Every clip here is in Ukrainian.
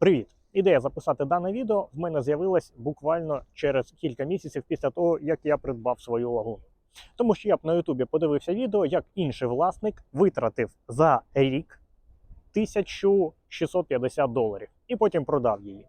Привіт! Ідея записати дане відео в мене з'явилась буквально через кілька місяців після того, як я придбав свою лагуну. Тому що я б на Ютубі подивився відео, як інший власник витратив за рік 1650 доларів і потім продав її.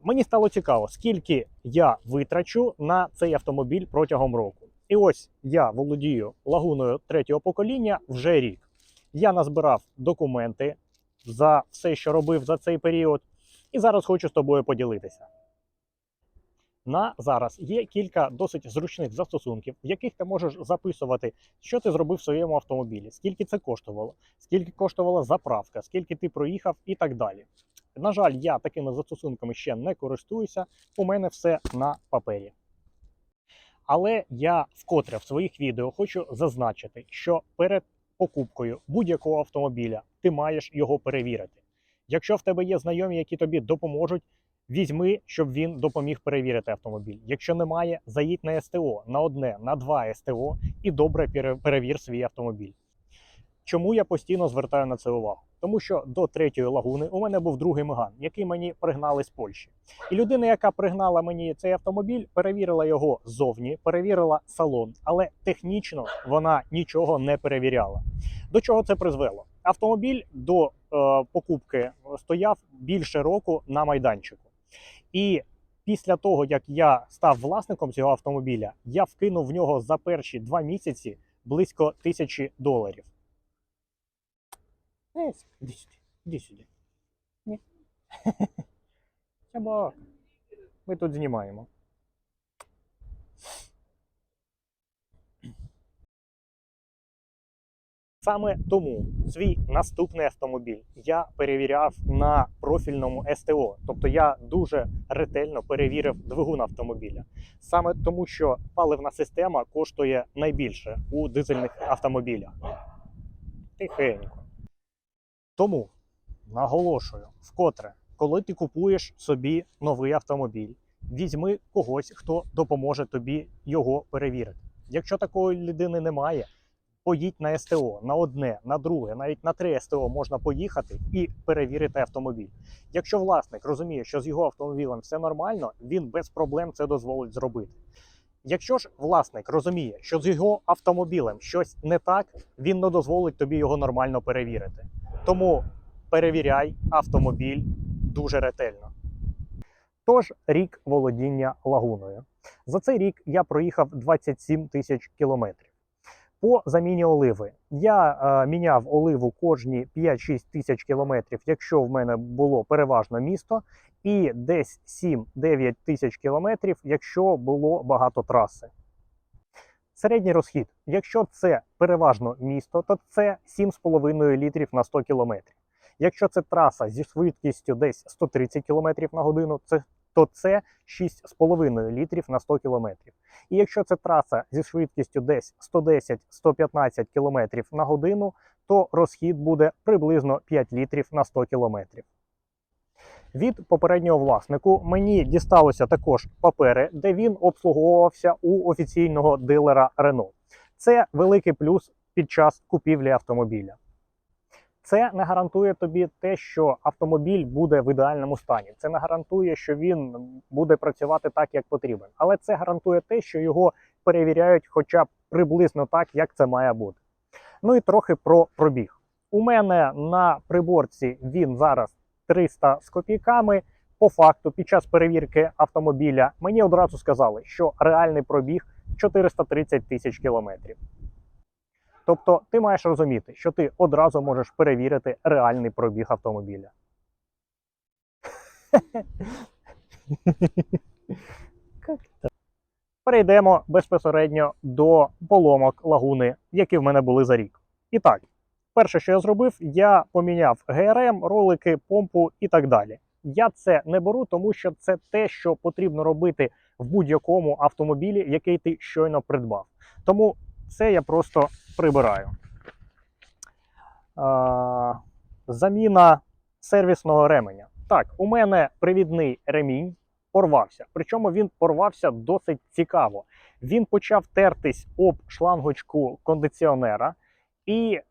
Мені стало цікаво, скільки я витрачу на цей автомобіль протягом року. І ось я володію лагуною третього покоління вже рік. Я назбирав документи за все, що робив за цей період, і зараз хочу з тобою поділитися. На зараз є кілька досить зручних застосунків, в яких ти можеш записувати, що ти зробив в своєму автомобілі, скільки це коштувало, скільки коштувала заправка, скільки ти проїхав і так далі. На жаль, я такими застосунками ще не користуюся, у мене все на папері. Але я вкотре в своїх відео хочу зазначити, що перед покупкою будь-якого автомобіля ти маєш його перевірити. Якщо в тебе є знайомі, які тобі допоможуть, візьми, щоб він допоміг перевірити автомобіль. Якщо немає, заїдь на СТО на одне, на два СТО і добре пере- перевір свій автомобіль. Чому я постійно звертаю на це увагу? Тому що до третьої лагуни у мене був другий Меган, який мені пригнали з Польщі. І людина, яка пригнала мені цей автомобіль, перевірила його ззовні, перевірила салон, але технічно вона нічого не перевіряла. До чого це призвело? Автомобіль до е, покупки стояв більше року на майданчику. І після того, як я став власником цього автомобіля, я вкинув в нього за перші два місяці близько тисячі доларів. Е, Іди сюди, іди сюди. Ні. Чабо. Ми тут знімаємо. Саме тому свій наступний автомобіль я перевіряв на профільному СТО. Тобто я дуже ретельно перевірив двигун автомобіля. Саме тому, що паливна система коштує найбільше у дизельних автомобілях. Тихенько. Тому наголошую вкотре, коли ти купуєш собі новий автомобіль, візьми когось, хто допоможе тобі його перевірити. Якщо такої людини немає, поїдь на СТО на одне, на друге, навіть на три СТО можна поїхати і перевірити автомобіль. Якщо власник розуміє, що з його автомобілем все нормально, він без проблем це дозволить зробити. Якщо ж власник розуміє, що з його автомобілем щось не так, він не дозволить тобі його нормально перевірити. Тому перевіряй автомобіль дуже ретельно. Тож рік володіння лагуною. За цей рік я проїхав 27 тисяч кілометрів. По заміні оливи я е, міняв оливу кожні 5-6 тисяч кілометрів, якщо в мене було переважно місто, і десь 7-9 тисяч кілометрів, якщо було багато траси. Середній розхід, якщо це переважно місто, то це 7,5 літрів на 100 кілометрів. Якщо це траса зі швидкістю десь 130 км на годину, це, то це 6,5 літрів на 100 кілометрів. І якщо це траса зі швидкістю десь 110-115 км на годину, то розхід буде приблизно 5 літрів на 100 кілометрів. Від попереднього власнику мені дісталося також папери, де він обслуговувався у офіційного дилера Renault. Це великий плюс під час купівлі автомобіля. Це не гарантує тобі те, що автомобіль буде в ідеальному стані. Це не гарантує, що він буде працювати так, як потрібен. Але це гарантує те, що його перевіряють хоча б приблизно так, як це має бути. Ну і трохи про пробіг. У мене на приборці він зараз 300 з копійками. По факту, під час перевірки автомобіля мені одразу сказали, що реальний пробіг 430 тисяч кілометрів. Тобто ти маєш розуміти, що ти одразу можеш перевірити реальний пробіг автомобіля. Перейдемо безпосередньо до поломок лагуни, які в мене були за рік. І так, перше, що я зробив, я поміняв ГРМ, ролики, помпу і так далі. Я це не беру, тому що це те, що потрібно робити в будь-якому автомобілі, який ти щойно придбав. Тому це я просто прибираю. Заміна сервісного ременя. Так, у мене привідний ремінь порвався. Причому він порвався досить цікаво. Він почав тертись об шлангочку кондиціонера, і е,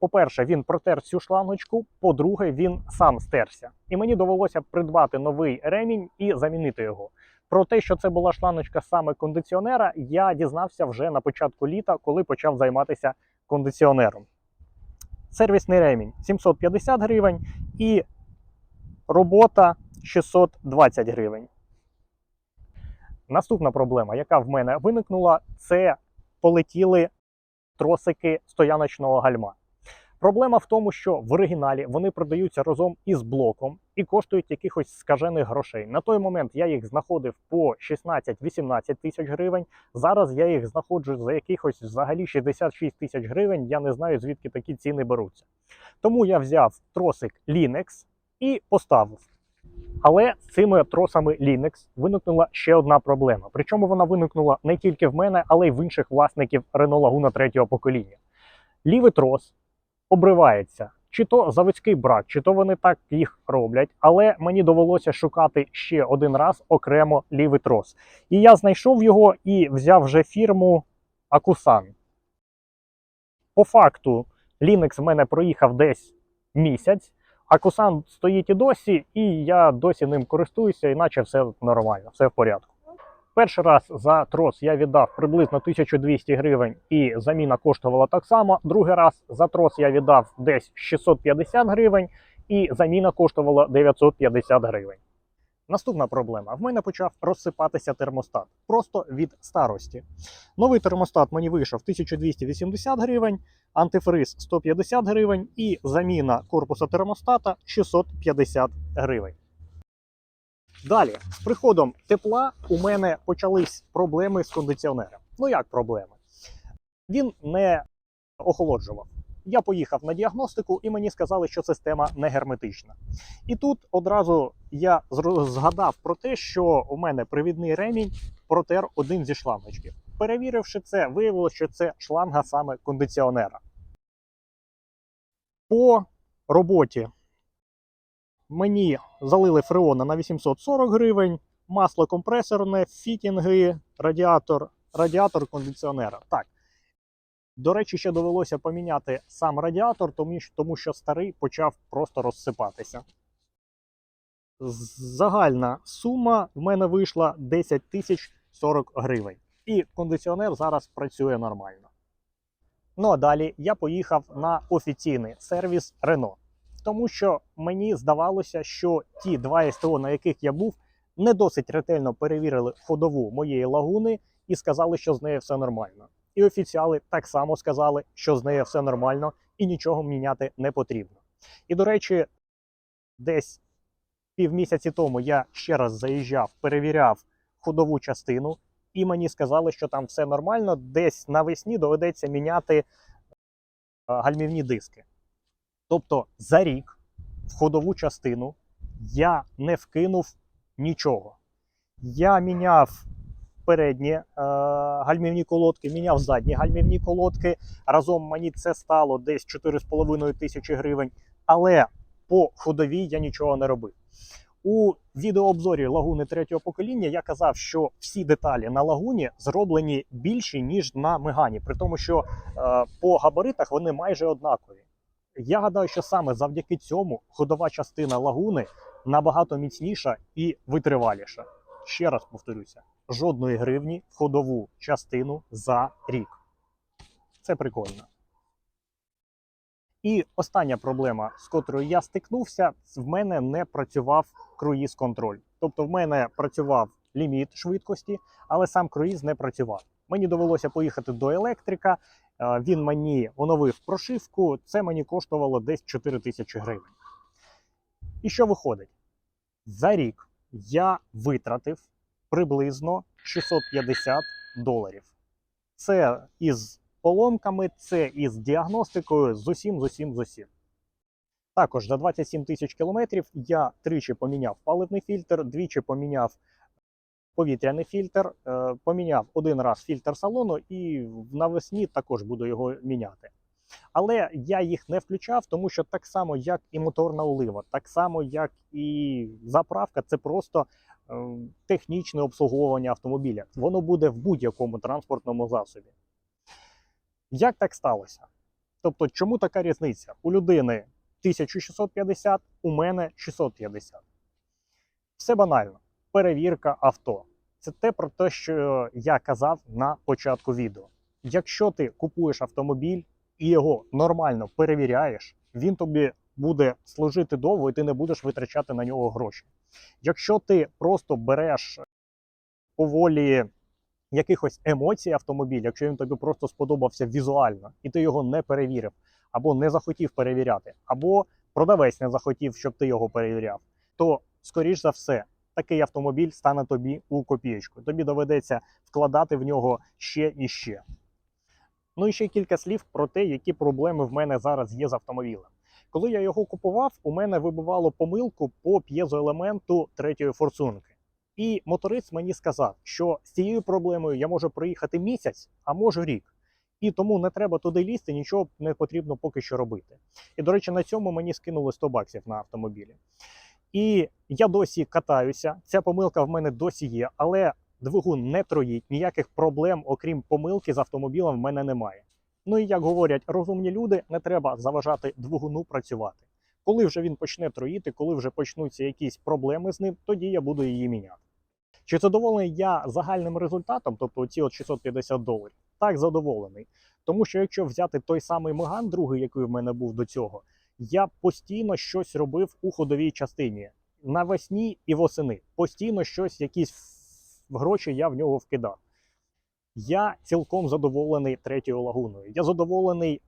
по-перше, він протер цю шлангочку, по-друге, він сам стерся. І мені довелося придбати новий ремінь і замінити його. Про те, що це була шлангочка саме кондиціонера, я дізнався вже на початку літа, коли почав займатися кондиціонером. Сервісний ремінь 750 гривень і робота 620 гривень. Наступна проблема, яка в мене виникнула, це полетіли тросики стояночного гальма. Проблема в тому, що в оригіналі вони продаються разом із блоком і коштують якихось скажених грошей. На той момент я їх знаходив по 16-18 тисяч гривень. Зараз я їх знаходжу за якихось взагалі 66 тисяч гривень. Я не знаю звідки такі ціни беруться. Тому я взяв тросик Linex і поставив. Але з цими тросами Linux виникнула ще одна проблема. Причому вона виникнула не тільки в мене, але й в інших власників Renault Laguna третього покоління. Лівий трос обривається. Чи то заводський брак, чи то вони так їх роблять, але мені довелося шукати ще один раз окремо лівий трос. І я знайшов його і взяв вже фірму Akusan. По факту, Linux в мене проїхав десь місяць. А Кусан стоїть і досі, і я досі ним користуюся, іначе все нормально, все в порядку. Перший раз за трос я віддав приблизно 1200 гривень, і заміна коштувала так само. Другий раз за трос я віддав десь 650 гривень, і заміна коштувала 950 гривень. Наступна проблема: в мене почав розсипатися термостат просто від старості. Новий термостат мені вийшов 1280 гривень, антифриз 150 гривень і заміна корпуса термостата 650 гривень. Далі, з приходом тепла, у мене почались проблеми з кондиціонером. Ну як проблеми? Він не охолоджував. Я поїхав на діагностику, і мені сказали, що система не герметична. І тут одразу я згадав про те, що у мене привідний ремінь протер один зі шлангочків. Перевіривши це, виявилося, що це шланга саме кондиціонера. По роботі мені залили фреона на 840 гривень, масло компресорне, фітінги, радіатор, радіатор кондиціонера. Так. До речі, ще довелося поміняти сам радіатор, тому що, старий почав просто розсипатися. Загальна сума в мене вийшла 10 тисяч 40 гривень. І кондиціонер зараз працює нормально. Ну а далі я поїхав на офіційний сервіс Renault. Тому що мені здавалося, що ті два СТО, на яких я був, не досить ретельно перевірили ходову моєї лагуни і сказали, що з нею все нормально. І офіціали так само сказали, що з нею все нормально і нічого міняти не потрібно. І до речі, десь півмісяці тому я ще раз заїжджав, перевіряв ходову частину, і мені сказали, що там все нормально. Десь навесні доведеться міняти е, гальмівні диски. Тобто за рік в ходову частину я не вкинув нічого. Я міняв передні е, гальмівні колодки, міняв задні гальмівні колодки. Разом мені це стало десь 4,5 тисячі гривень. Але по ходовій я нічого не робив. У відеообзорі лагуни третього покоління я казав, що всі деталі на лагуні зроблені більші, ніж на мегані, при тому, що е, по габаритах вони майже однакові. Я гадаю, що саме завдяки цьому ходова частина лагуни набагато міцніша і витриваліша. Ще раз повторюся: жодної гривні в ходову частину за рік. Це прикольно. І остання проблема, з котрою я стикнувся, в мене не працював круїз контроль. Тобто, в мене працював ліміт швидкості, але сам круїз не працював. Мені довелося поїхати до електрика. Е, Він мені оновив прошивку. Це мені коштувало десь 4 тисячі гривень. І що виходить? За рік я витратив приблизно 650 доларів. Це із поломками, це із діагностикою, з усім, з усім, з усім. Також за 27 тисяч кілометрів я тричі поміняв паливний фільтр, двічі поміняв повітряний фільтр, е, поміняв один раз фільтр салону і навесні також буду його міняти. Але я їх не включав, тому що так само, як і моторна олива, так само, як і заправка, це просто е, технічне обслуговування автомобіля. Воно буде в будь-якому транспортному засобі. Як так сталося? Тобто, чому така різниця? У людини 1650, у мене 650. Все банально. Перевірка авто. Це те про те, що я казав на початку відео. Якщо ти купуєш автомобіль і його нормально перевіряєш, він тобі буде служити довго і ти не будеш витрачати на нього гроші. Якщо ти просто береш поволі якихось емоцій автомобіль, якщо він тобі просто сподобався візуально, і ти його не перевірив, або не захотів перевіряти, або продавець не захотів, щоб ти його перевіряв, то скоріш за все. Такий автомобіль стане тобі у копієчку. Тобі доведеться вкладати в нього ще і ще. Ну і ще кілька слів про те, які проблеми в мене зараз є з автомобілем. Коли я його купував, у мене вибивало помилку по п'єзоелементу третьої форсунки. І моторист мені сказав, що з цією проблемою я можу проїхати місяць, а можу рік. І тому не треба туди лізти, нічого не потрібно поки що робити. І, до речі, на цьому мені скинули 100 баксів на автомобілі. І я досі катаюся. Ця помилка в мене досі є, але двигун не троїть, ніяких проблем, окрім помилки з автомобілем, в мене немає. Ну і як говорять розумні люди, не треба заважати двигуну працювати. Коли вже він почне троїти, коли вже почнуться якісь проблеми з ним, тоді я буду її міняти. Чи задоволений я загальним результатом, тобто ці от 650 доларів? Так, задоволений. Тому що якщо взяти той самий Меган, другий, який в мене був до цього, я постійно щось робив у ходовій частині навесні і восени. Постійно щось, якісь гроші я в нього вкидав. Я цілком задоволений третьою лагуною. Я задоволений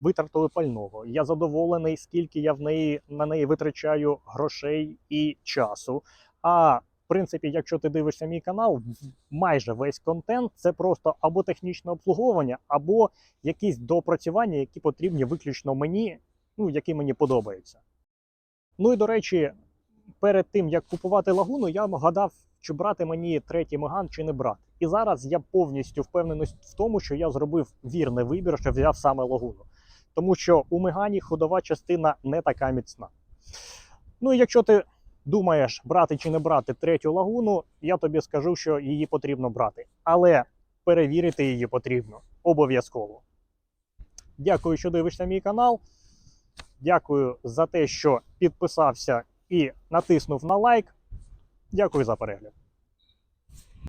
витратою пального. Я задоволений, скільки я в неї на неї витрачаю грошей і часу. А в принципі, якщо ти дивишся мій канал, майже весь контент це просто або технічне обслуговування, або якісь допрацювання, які потрібні виключно мені, ну які мені подобаються. Ну і до речі, перед тим як купувати лагуну, я гадав, чи брати мені третій Меган, чи не брати. І зараз я повністю впевнений в тому, що я зробив вірний вибір, що взяв саме лагуну. Тому що у Мегані ходова частина не така міцна. Ну і якщо ти думаєш, брати чи не брати третю лагуну, я тобі скажу, що її потрібно брати. Але перевірити її потрібно обов'язково. Дякую, що дивишся мій канал. Дякую за те, що підписався і натиснув на лайк. Дякую за перегляд.